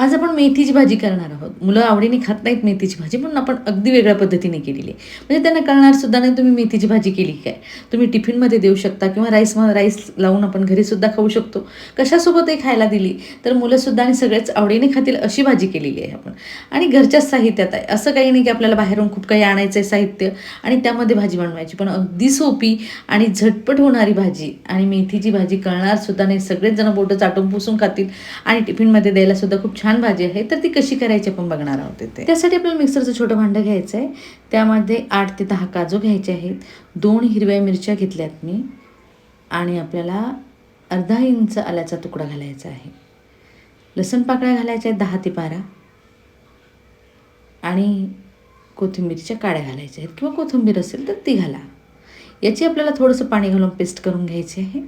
आज आपण मेथीची भाजी करणार आहोत. मुलं आवडीने खात नाहीत मेथीची भाजी म्हणून आपण अगदी वेगळ्या पद्धतीने केलेली आहे. म्हणजे त्यांना कळणार सुद्धा नाही तुम्ही मेथीची भाजी केली काय. तुम्ही टिफिनमध्ये देऊ शकता किंवा राईस राईस लावून आपण घरीसुद्धा खाऊ शकतो. कशासोबतही खायला दिली तर मुलंसुद्धा आणि सगळेच आवडीने खातील अशी भाजी केलेली आहे आपण. आणि घरच्याच साहित्यात आहे. असं काही नाही की आपल्याला बाहेरून खूप काही आणायचं आहे साहित्य आणि त्यामध्ये भाजी बनवायची. पण अगदी सोपी आणि झटपट होणारी भाजी आणि मेथीची भाजी कळणार सुद्धा नाही. सगळेच जण बोटं चाटून पुसून खातील आणि टिफिनमध्ये द्यायला सुद्धा खूप छान भाजी आहे तर ती कशी करायची आपण बघणार आहोत इथे. त्यासाठी आपल्याला मिक्सरचं छोटं भांडं घ्यायचं आहे त्यामध्ये आठ ते दहा काजू घ्यायचे आहेत. दोन हिरव्या मिरच्या घेतल्यात मी. आणि आपल्याला अर्धा इंच आल्याचा तुकडा घालायचा आहे. लसण पाकळ्या घालायच्या आहेत दहा ते बारा. आणि कोथिंबीरच्या काड्या घालायच्या आहेत. किंवा कोथिंबीर असेल तर ती घाला. याची आपल्याला थोडंसं पाणी घालून पेस्ट करून घ्यायची आहे.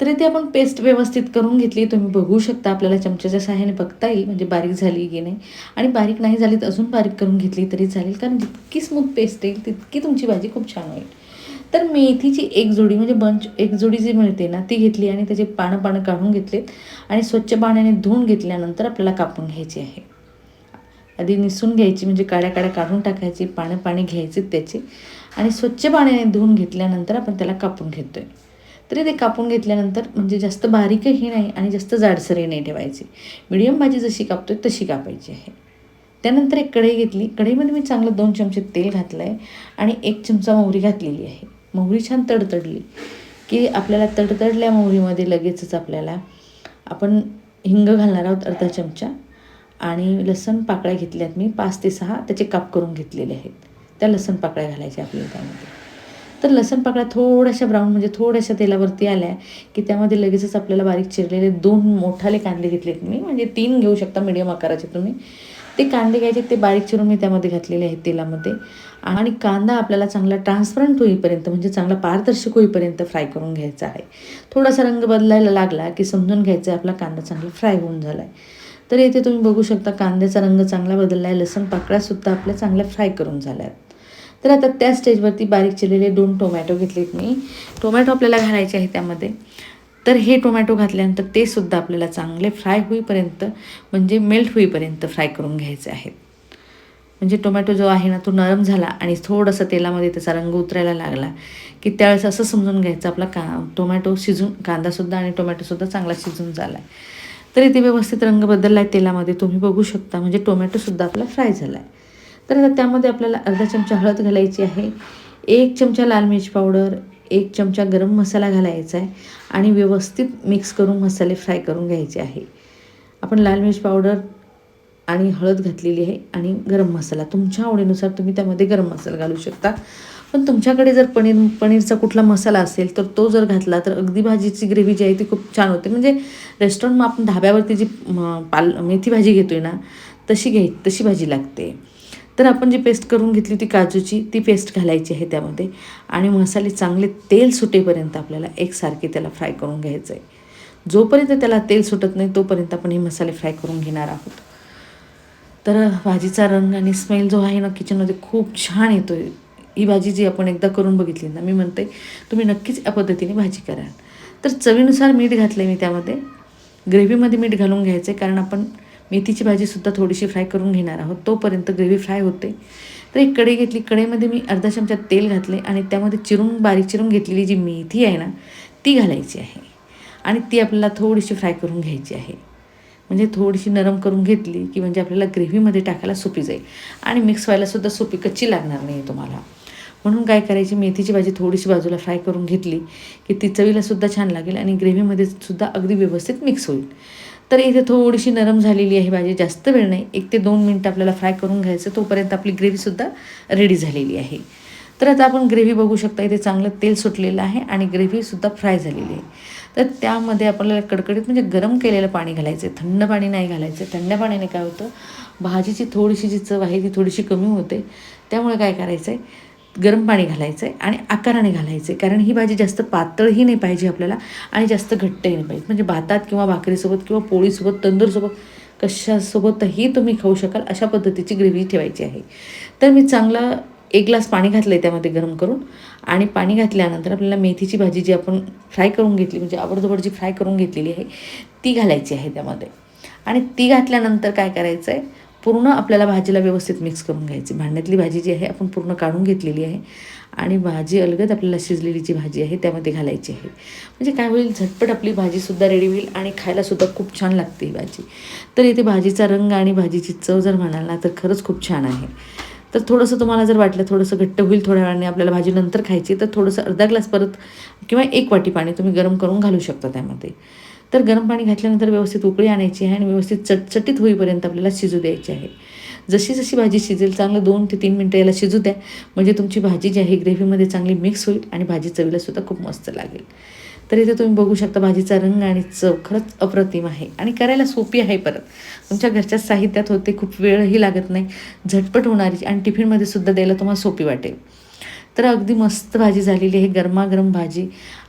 तर इथे आपण पेस्ट व्यवस्थित करून घेतली तुम्ही बघू शकता आपल्याला चमच्याच्या सहाय्याने बघता येईल म्हणजे बारीक झाली की नाही. आणि बारीक नाही झाली तर अजून बारीक करून घेतली तरी चालेल कारण जितकी स्मूथ पेस्ट येईल तितकी तुमची भाजी खूप छान होईल. तर मेथीची एक जोडी म्हणजे बंच एक जोडी जी मिळते ना ती घेतली आणि त्याचे पानं पानं काढून घेतलेत. आणि स्वच्छ पाण्याने धुवून घेतल्यानंतर आपल्याला कापून घ्यायची आहे. आधी निसून घ्यायची म्हणजे काड्या काड्या काढून टाकायची पानं पाणी घ्यायचे त्याचे. आणि स्वच्छ पाण्याने धुवून घेतल्यानंतर आपण त्याला कापून घेतो आहे तरी ते कापून घेतल्यानंतर म्हणजे जास्त बारीकही नाही आणि जास्त जाडसरही नाही ठेवायची. मिडियम भाजी जशी कापतो तशी कापायची आहे. त्यानंतर एक कढई घेतली. कढईमध्ये मी चांगलं दोन चमचे तेल घातलं आहे आणि एक चमचा मोहरी घातलेली आहे. मोहरी छान तडतडली की आपल्याला तडतडल्या मोहरीमध्ये लगेचच आपल्याला आपण हिंग घालणार आहोत अर्धा चमचा आणि लसण पाकळ्या घेतल्यात मी पाच ते सहा. त्याचे काप करून घेतलेले आहेत. त्या लसण पाकळ्या घालायच्या आपल्याला त्यामध्ये. तर लसण पाकळ्या थोड्याशा ब्राऊन म्हणजे थोड्याशा तेलावरती आल्या की त्यामध्ये लगेचच आपल्याला बारीक चिरलेले दोन मोठाले कांदे घेतलेत मी. म्हणजे तीन घेऊ शकता मिडियम आकाराचे तुम्ही. ते कांदे घ्यायचे ते बारीक चिरून मी त्यामध्ये घातलेले आहेत तेलामध्ये. आणि कांदा आपल्याला चांगला ट्रान्सपरंट होईपर्यंत म्हणजे चांगला पारदर्शक होईपर्यंत फ्राय करून घ्यायचा आहे. थोडासा रंग बदलायला लागला की समजून घ्यायचा आहे आपला कांदा चांगला फ्राय होऊन झाला आहे तर येथे तुम्ही बघू शकता कांद्याचा रंग चांगला बदलला आहे लसण पाकळ्यासुद्धा आपल्या चांगल्या फ्राय करून झाल्या आहेत तर आता त्या स्टेजवरती बारीक चिरलेले दोन टोमॅटो घेतलेत मी. टोमॅटो आपल्याला घालायचे आहे त्यामध्ये. तर हे टोमॅटो घातल्यानंतर ते सुद्धा आपल्याला चांगले फ्राय होईपर्यंत म्हणजे मेल्ट होईपर्यंत फ्राय करून घ्यायचे आहेत. म्हणजे टोमॅटो जो आहे ना तो नरम झाला आणि थोडंसं तेलामध्ये त्याचा रंग उतरायला लागला की त्यावेळेस असं समजून घ्यायचं आपला का टोमॅटो शिजून कांदासुद्धा आणि टोमॅटोसुद्धा चांगला शिजून झाला आहे तर इथे व्यवस्थित रंग बदलला आहे तेलामध्ये तुम्ही बघू शकता. म्हणजे टोमॅटोसुद्धा आपला फ्राय झाला आहे तर आता त्यामध्ये आपल्याला अर्धा चमचा हळद घालायची आहे एक चमचा लाल मिरची पावडर एक चमचा गरम मसाला घालायचा आहे आणि व्यवस्थित मिक्स करून मसाले फ्राय करून घ्यायचे आहे. आपण लाल मिरची पावडर आणि हळद घातलेली आहे आणि गरम मसाला. तुमच्या आवडीनुसार तुम्ही त्यामध्ये गरम मसाला घालू शकता. पण तुमच्याकडे जर पनीर पनीरचा कुठला मसाला असेल तर तो जर घातला तर अगदी भाजीची ग्रेव्ही जी आहे ती खूप छान होते. म्हणजे रेस्टॉरंट आपण धाब्यावरती जी पाल मेथी भाजी घेतो आहे ना तशी घ्याय तशी भाजी लागते. तर आपण जी पेस्ट करून घेतली होती काजूची ती पेस्ट घालायची आहे त्यामध्ये. आणि मसाले चांगले तेल सुटेपर्यंत आपल्याला एकसारखे त्याला फ्राय करून घ्यायचं आहे. जोपर्यंत त्याला तेल सुटत नाही तोपर्यंत आपण हे मसाले फ्राय करून घेणार आहोत. तर भाजीचा रंग आणि स्मेल जो आहे ना किचनमध्ये खूप छान येतो आहे ही भाजी जी आपण एकदा करून बघितली ना मी म्हणते तुम्ही नक्कीच या पद्धतीने भाजी कराल. तर चवीनुसार मीठ घातलं आहे मी त्यामध्ये. ग्रेव्हीमध्ये मीठ घालून घ्यायचं आहे कारण आपण मेथीची भाजीसुद्धा थोडीशी फ्राय करून घेणार आहोत. तोपर्यंत ग्रेव्ही फ्राय होते. तर एक कढई घेतली. कढईमध्ये मी अर्धा चमचा तेल घातले आणि त्यामध्ये चिरून बारीक चिरून घेतलेली जी मेथी आहे ना ती घालायची आहे. आणि ती आपल्याला थोडीशी फ्राय करून घ्यायची आहे. म्हणजे थोडीशी नरम करून घेतली की म्हणजे आपल्याला ग्रेव्हीमध्ये टाकायला सोपी जाईल. आणि मिक्स व्हायलासुद्धा सोपी कच्ची लागणार नाही तुम्हाला. म्हणून काय करायची मेथीची भाजी थोडीशी बाजूला फ्राय करून घेतली की ती चवीलासुद्धा छान लागेल आणि ग्रेव्हीमध्ये सुद्धा अगदी व्यवस्थित मिक्स होईल. तर इथे थोडीशी नरम झालेली आहे भाजी जास्त वेळ नाही. एक ते दोन मिनटं आपल्याला फ्राय करून घ्यायचं तोपर्यंत आपली ग्रेव्हीसुद्धा रेडी झालेली आहे. तर आता आपण ग्रेव्ही बघू शकता इथे चांगलं तेल सुटलेलं आहे आणि ग्रेव्हीसुद्धा फ्राय झालेली आहे. तर त्यामध्ये आपल्याला कडकडीत म्हणजे गरम केलेलं पाणी घालायचं आहे थंड पाणी नाही घालायचं थंड पाण्याने काय होतं? भाजीची थोडीशी जी चव आहे ती थोडीशी कमी होते. त्यामुळे काय करायचं आहे गरम पाणी घालायचं आहे आणि आकाराने घालायचं आहे कारण ही भाजी जास्त पातळही नाही पाहिजे आपल्याला आणि जास्त घट्टही नाही पाहिजे. म्हणजे भातात किंवा भाकरीसोबत किंवा पोळीसोबत तंदूरसोबत कशासोबतही तुम्ही खाऊ शकाल अशा पद्धतीची ग्रेव्ही ठेवायची आहे. तर मी चांगला एक ग्लास पाणी घातलं आहे त्यामध्ये गरम करून आणि पाणी घातल्यानंतर आपल्याला मेथीची भाजी जी आपण फ्राय करून घेतली म्हणजे आवडजवड जी फ्राय करून घेतलेली आहे ती घालायची आहे त्यामध्ये. आणि ती घातल्यानंतर काय करायचं आहे पूर्ण आपल्याला भाजीला व्यवस्थित मिक्स करून घ्यायची. भांड्यातली भाजी जी आहे आपण पूर्ण काढून घेतलेली आहे आणि भाजी अलगद आपल्याला शिजलेली जी भाजी आहे त्यामध्ये घालायची आहे. म्हणजे काय होईल झटपट आपली भाजीसुद्धा रेडी होईल आणि खायलासुद्धा खूप छान लागते ही भाजी. तर इथे भाजीचा रंग आणि भाजीची चव जर म्हणाल ना तर खरंच खूप छान आहे. तर थोडंसं तुम्हाला जर वाटलं थोडंसं घट्ट होईल थोड्या वेळाने आपल्याला भाजी नंतर खायची तर थोडंसं अर्धा ग्लास परत किंवा एक वाटी पाणी तुम्ही गरम करून घालू शकता त्यामध्ये. तर गरम पाणी घातल्यानंतर व्यवस्थित उकळी आणायची आहे आणि व्यवस्थित चटचटीत होईपर्यंत आपल्याला शिजू द्यायची आहे. जशी जशी भाजी शिजेल चांगलं दोन ते तीन मिनटं याला शिजू द्या. म्हणजे तुमची भाजी जी आहे ग्रेव्हीमध्ये चांगली मिक्स होईल आणि भाजी चवीला सुद्धा खूप मस्त लागेल. तर इथे तुम्ही बघू शकता भाजीचा रंग आणि चव खरंच अप्रतिम आहे. आणि करायला सोपी आहे परत. तुमच्या घरच्या साहित्यात होते खूप वेळही लागत नाही. झटपट होणारी आणि टिफिनमध्ये सुद्धा द्यायला तुम्हाला सोपी वाटेल. तर अगदी मस्त भाजी झालेली आहे गरमागरम भाजी.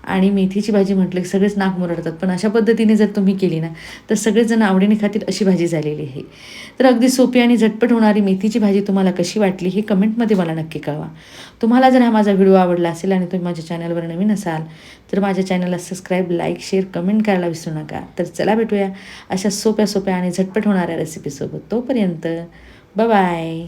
आणि मेथीची भाजी म्हटलं की सगळेच नाक मुरडतात. पण अशा पद्धतीने जर तुम्ही केली ना तर सगळेजण आवडीने खातील अशी भाजी झालेली आहे. तर अगदी सोपी आणि झटपट होणारी मेथीची भाजी तुम्हाला कशी वाटली हे कमेंटमध्ये मला नक्की कळवा. तुम्हाला जर हा माझा व्हिडिओ आवडला असेल आणि तुम्ही माझ्या चॅनलवर नवीन असाल तर माझ्या चॅनलला सबस्क्राईब लाईक शेअर कमेंट करायला विसरू नका. तर चला भेटूया अशा सोप्या सोप्या आणि झटपट होणाऱ्या रेसिपीसोबत तोपर्यंत बाय